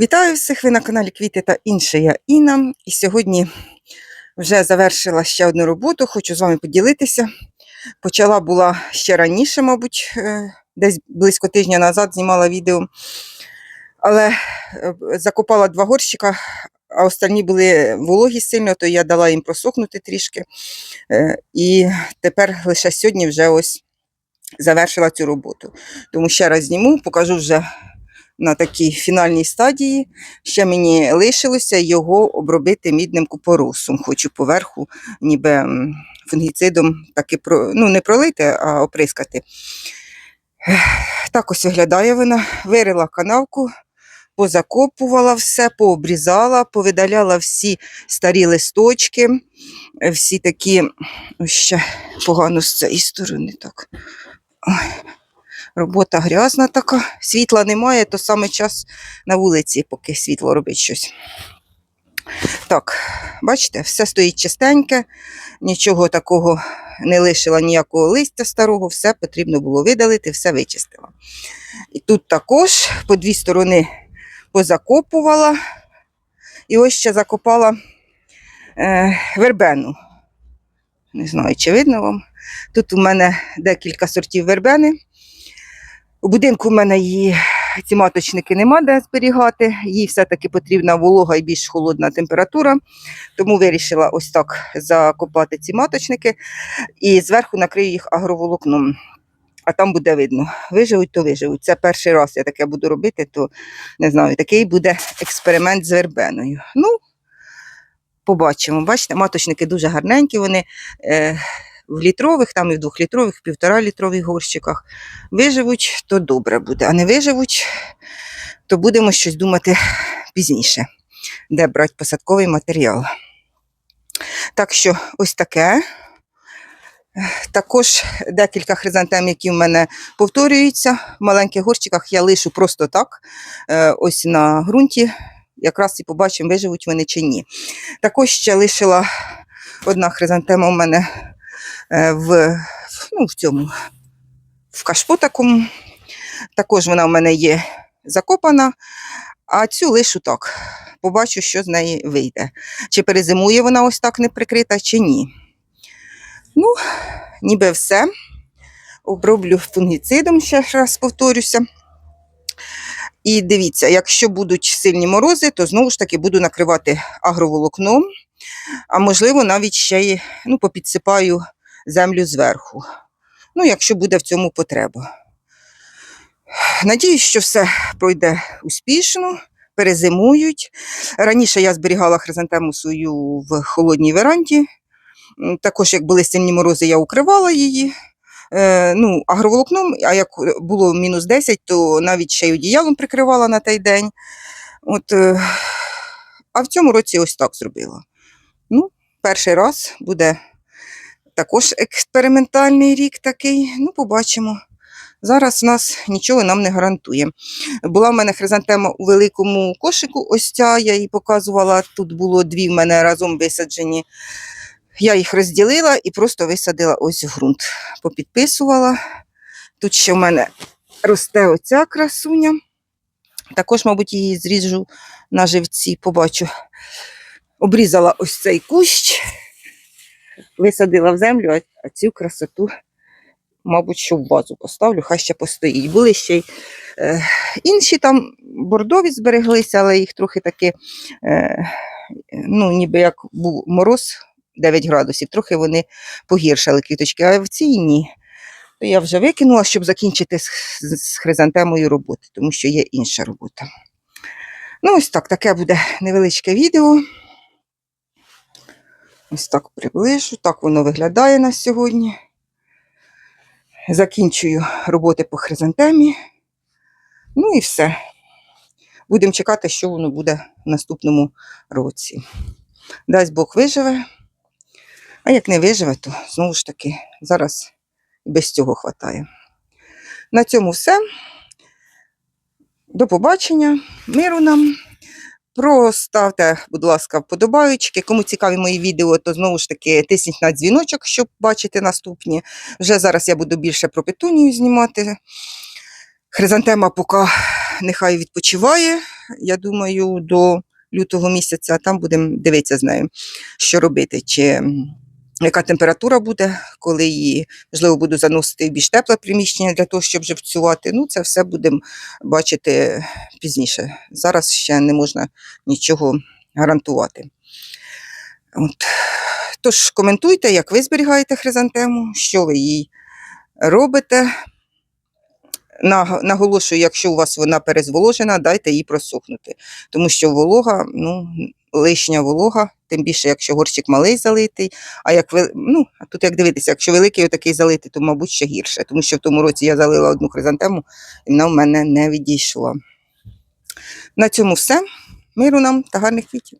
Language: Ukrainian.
Вітаю всіх! Ви на каналі Квіти та інше. Я Інна. І сьогодні вже завершила ще одну роботу. Хочу з вами поділитися. Почала була ще раніше, мабуть, е, десь близько тижня назад знімала відео. Але е, закопала два горщика, а останні були вологі сильно, то я дала їм просохнути трішки. Е, І тепер лише сьогодні вже ось завершила цю роботу. Тому ще раз зніму, покажу вже на такій фінальній стадії. Ще мені лишилося його обробити мідним купоросом. Хочу поверху, ніби фунгіцидом таки про, ну, не пролити, а оприскати. Так ось виглядає вона. Вирила канавку, позакопувала все, пообрізала, повидаляла всі старі листочки, всі такі, ось ще погано з цієї сторони. так. Ой. Робота грязна така, світла немає, то саме час на вулиці, поки світло робить щось. Так, бачите, все стоїть чистеньке, нічого такого не лишила, ніякого листя старого, все потрібно було видалити, все вичистила. І тут також по дві сторони позакопувала. І ось ще закопала е, вербену. Не знаю, чи видно вам. Тут у мене декілька сортів вербени. У будинку в мене її ці маточники нема де зберігати. Їй все-таки потрібна волога і більш холодна температура. Тому вирішила ось так закопати ці маточники і зверху накрию їх агроволокном. А там буде видно. Виживуть, то виживуть. Це перший раз я таке буду робити, то не знаю, такий буде експеримент з вербеною. Ну, побачимо. Бачите, маточники дуже гарненькі, вони е, в літрових, там і в двохлітрових, півтора літрових горщиках. Виживуть, то добре буде. А не виживуть, то будемо щось думати пізніше, де брати посадковий матеріал. Так що ось таке. Також декілька хризантем, які в мене повторюються. В маленьких горщиках я лишу просто так, е, ось на ґрунті. Якраз і побачимо, виживуть вони чи ні. Також ще лишила одна хризантема у мене в, ну, в цьому в кашпо такому. Також вона в мене є закопана, а цю лишу так. Побачу, що з неї вийде. Чи перезимує вона ось так не прикрита, чи ні. Ну, ніби все. Оброблю фунгіцидом, ще раз повторюся. І дивіться, якщо будуть сильні морози, то знову ж таки буду накривати агроволокном, а можливо, навіть ще й ну, попідсипаю землю зверху. Ну, якщо буде в цьому потреба. Надіюсь, що все пройде успішно, перезимують. Раніше я зберігала хризантему свою в холодній веранді. Також, як були сильні морози, я укривала її. Е, ну, агроволокном, а як було мінус 10, то навіть ще й одіялом прикривала на той день. От, е, а в цьому році ось так зробила. Ну, перший раз буде також експериментальний рік такий. Ну, побачимо. Зараз в нас нічого нам не гарантує. Була в мене хризантема у великому кошику, ось ця, я її показувала. Тут було дві в мене разом висаджені. Я їх розділила і просто висадила ось в ґрунт. Попідписувала. Тут ще в мене росте оця красуня. Також, мабуть, її зріжу на живці, побачу. Обрізала ось цей кущ, висадила в землю, а- цю красоту, мабуть, що в вазу поставлю, хай ще постоїть. Були ще й е, інші там бордові збереглися, але їх трохи таки, е, ну, ніби як був мороз 9 градусів, трохи вони погіршили квіточки, а в цій ні. То я вже викинула, щоб закінчити з, з хризантемою роботи, тому що є інша робота. Ну, ось так, таке буде невеличке відео. Ось так приближу. Так воно виглядає на сьогодні. Закінчую роботи по хризантемі. Ну і все. Будемо чекати, що воно буде в наступному році. Дасть Бог виживе. А як не виживе, то знову ж таки зараз без цього хватає. На цьому все. До побачення, миру нам. Проставте, будь ласка, вподобаючки. Кому цікаві мої відео, то знову ж таки тисніть на дзвіночок, щоб бачити наступні. Вже зараз я буду більше про петунію знімати. Хризантема поки нехай відпочиває. Я думаю, до лютого місяця, там будемо дивитися з нею, що робити. Чи яка температура буде, коли її, можливо, буду заносити в більш тепле приміщення для того, щоб живцювати. Ну, це все будемо бачити пізніше. Зараз ще не можна нічого гарантувати. От. Тож коментуйте, як ви зберігаєте хризантему, що ви їй робите. Наг- Наголошую, якщо у вас вона перезволожена, дайте їй просохнути. Тому що волога, ну, лишня волога, тим більше, якщо горщик малий залитий, а як ви, ну, тут як дивитися, якщо великий отакий залитий, то, мабуть, ще гірше. Тому що в тому році я залила одну хризантему, і вона в мене не відійшла. На цьому все. Миру нам та гарних квітів.